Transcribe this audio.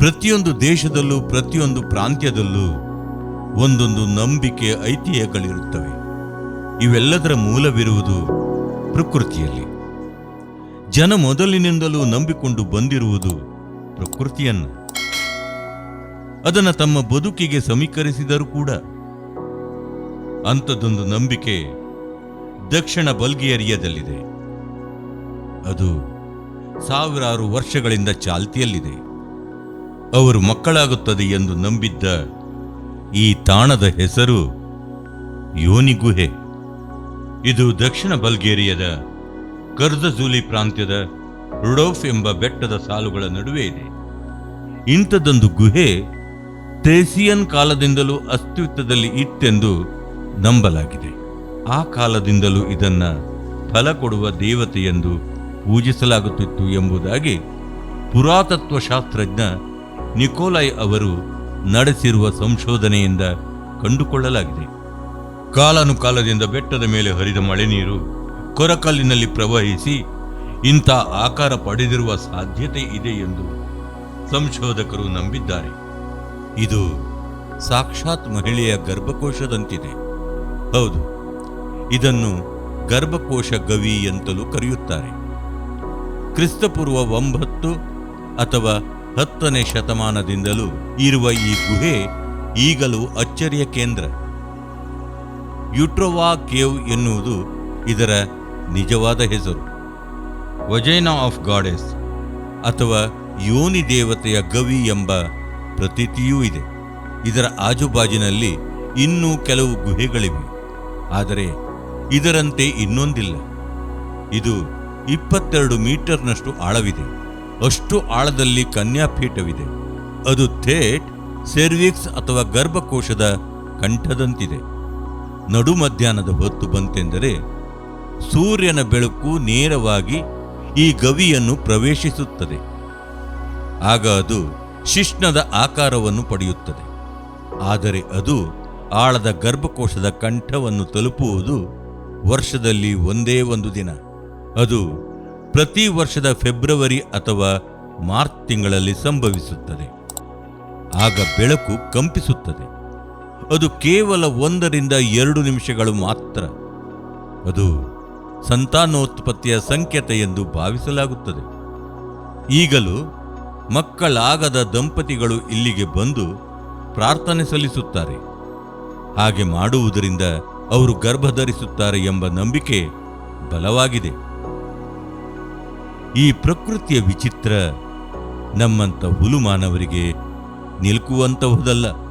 ಪ್ರತಿಯೊಂದು ದೇಶದಲ್ಲೂ, ಪ್ರತಿಯೊಂದು ಪ್ರಾಂತ್ಯದಲ್ಲೂ ಒಂದೊಂದು ನಂಬಿಕೆ ಐತಿಹ್ಯಗಳಿರುತ್ತವೆ. ಇವೆಲ್ಲದರ ಮೂಲವಿರುವುದು ಪ್ರಕೃತಿಯಲ್ಲಿ. ಜನ ಮೊದಲಿನಿಂದಲೂ ನಂಬಿಕೊಂಡು ಬಂದಿರುವುದು ಪ್ರಕೃತಿಯನ್ನ. ಅದನ್ನು ತಮ್ಮ ಬದುಕಿಗೆ ಸಮೀಕರಿಸಿದರೂ ಕೂಡ ಅಂಥದ್ದೊಂದು ನಂಬಿಕೆ ದಕ್ಷಿಣ ಬಲ್ಗೇರಿಯಾದಲ್ಲಿದೆ. ಅದು ಸಾವಿರಾರು ವರ್ಷಗಳಿಂದ ಚಾಲ್ತಿಯಲ್ಲಿದೆ. ಅವರು ಮಕ್ಕಳಾಗುತ್ತದೆ ಎಂದು ನಂಬಿದ್ದ ಈ ತಾಣದ ಹೆಸರು ಯೋನಿ ಗುಹೆ. ಇದು ದಕ್ಷಿಣ ಬಲ್ಗೇರಿಯದ ಕರ್ಜಜೂಲಿ ಪ್ರಾಂತ್ಯದ ರುಡೋಫ್ ಎಂಬ ಬೆಟ್ಟದ ಸಾಲುಗಳ ನಡುವೆ ಇದೆ. ಇಂಥದ್ದೊಂದು ಗುಹೆ ಥೇಸಿಯನ್ ಕಾಲದಿಂದಲೂ ಅಸ್ತಿತ್ವದಲ್ಲಿ ಇತ್ತೆಂದು ನಂಬಲಾಗಿದೆ. ಆ ಕಾಲದಿಂದಲೂ ಇದನ್ನು ಫಲ ಕೊಡುವ ದೇವತೆಯೆಂದು ಪೂಜಿಸಲಾಗುತ್ತಿತ್ತು ಎಂಬುದಾಗಿ ಪುರಾತತ್ವ ಶಾಸ್ತ್ರಜ್ಞ ನಿಕೋಲಾಯ್ ಅವರು ನಡೆಸಿರುವ ಸಂಶೋಧನೆಯಿಂದ ಕಂಡುಕೊಳ್ಳಲಾಗಿದೆ. ಕಾಲಾನುಕಾಲದಿಂದ ಬೆಟ್ಟದ ಮೇಲೆ ಹರಿದ ಮಳೆ ನೀರು ಕೊರಕಲ್ಲಿನಲ್ಲಿ ಪ್ರವಹಿಸಿ ಇಂಥ ಆಕಾರ ಪಡೆದಿರುವ ಸಾಧ್ಯತೆ ಇದೆ ಎಂದು ಸಂಶೋಧಕರು ನಂಬಿದ್ದಾರೆ. ಇದು ಸಾಕ್ಷಾತ್ ಮಹಿಳೆಯ ಗರ್ಭಕೋಶದಂತಿದೆ. ಹೌದು, ಇದನ್ನು ಗರ್ಭಕೋಶ ಗವಿ ಅಂತಲೂ ಕರೆಯುತ್ತಾರೆ. ಕ್ರಿಸ್ತಪೂರ್ವ ಒಂಬತ್ತು ಅಥವಾ ಹತ್ತನೇ ಶತಮಾನದಿಂದಲೂ ಇರುವ ಈ ಗುಹೆ ಈಗಲೂ ಅಚ್ಚರಿಯ ಕೇಂದ್ರ. ಯುಟ್ರೋವಾ ಕೇವ್ ಎನ್ನುವುದು ಇದರ ನಿಜವಾದ ಹೆಸರು. ವಜೈನಾ ಆಫ್ ಗಾಡೆಸ್ ಅಥವಾ ಯೋನಿ ದೇವತೆಯ ಗವಿ ಎಂಬ ಪ್ರತೀತಿಯೂ ಇದೆ. ಇದರ ಆಜುಬಾಜಿನಲ್ಲಿ ಇನ್ನೂ ಕೆಲವು ಗುಹೆಗಳಿವೆ. ಆದರೆ ಇದರಂತೆ ಇನ್ನೊಂದಿಲ್ಲ. ಇದು ಇಪ್ಪತ್ತೆರಡು ಮೀಟರ್ನಷ್ಟು ಆಳವಿದೆ. ಅಷ್ಟು ಆಳದಲ್ಲಿ ಕನ್ಯಾಪೀಠವಿದೆ. ಅದು ಥೇಟ್, ಸೆರ್ವಿಕ್ಸ್ ಅಥವಾ ಗರ್ಭಕೋಶದ ಕಂಠದಂತಿದೆ. ನಡು ಮಧ್ಯಾಹ್ನದ ಹೊತ್ತು ಬಂತೆಂದರೆ ಸೂರ್ಯನ ಬೆಳಕು ನೇರವಾಗಿ ಈ ಗವಿಯನ್ನು ಪ್ರವೇಶಿಸುತ್ತದೆ. ಆಗ ಅದು ಶಿಷ್ಣದ ಆಕಾರವನ್ನು ಪಡೆಯುತ್ತದೆ. ಆದರೆ ಅದು ಆಳದ ಗರ್ಭಕೋಶದ ಕಂಠವನ್ನು ತಲುಪುವುದು ವರ್ಷದಲ್ಲಿ ಒಂದೇ ಒಂದು ದಿನ. ಅದು ಪ್ರತಿ ವರ್ಷದ ಫೆಬ್ರವರಿ ಅಥವಾ ಮಾರ್ಚ್ ತಿಂಗಳಲ್ಲಿ ಸಂಭವಿಸುತ್ತದೆ. ಆಗ ಬೆಳಕು ಕಂಪಿಸುತ್ತದೆ. ಅದು ಕೇವಲ ಒಂದರಿಂದ ಎರಡು ನಿಮಿಷಗಳು ಮಾತ್ರ. ಅದು ಸಂತಾನೋತ್ಪತ್ತಿಯ ಸಂಕೇತ ಎಂದು ಭಾವಿಸಲಾಗುತ್ತದೆ. ಈಗಲೂ ಮಕ್ಕಳಾಗದ ದಂಪತಿಗಳು ಇಲ್ಲಿಗೆ ಬಂದು ಪ್ರಾರ್ಥನೆ ಸಲ್ಲಿಸುತ್ತಾರೆ. ಹಾಗೆ ಮಾಡುವುದರಿಂದ ಅವರು ಗರ್ಭಧರಿಸುತ್ತಾರೆ ಎಂಬ ನಂಬಿಕೆ ಬಲವಾಗಿದೆ. ಈ ಪ್ರಕೃತಿಯ ವಿಚಿತ್ರ ನಮ್ಮಂಥ ಹುಲು ಮಾನವರಿಗೆ ನಿಲುಕುವಂತಹುದಲ್ಲ.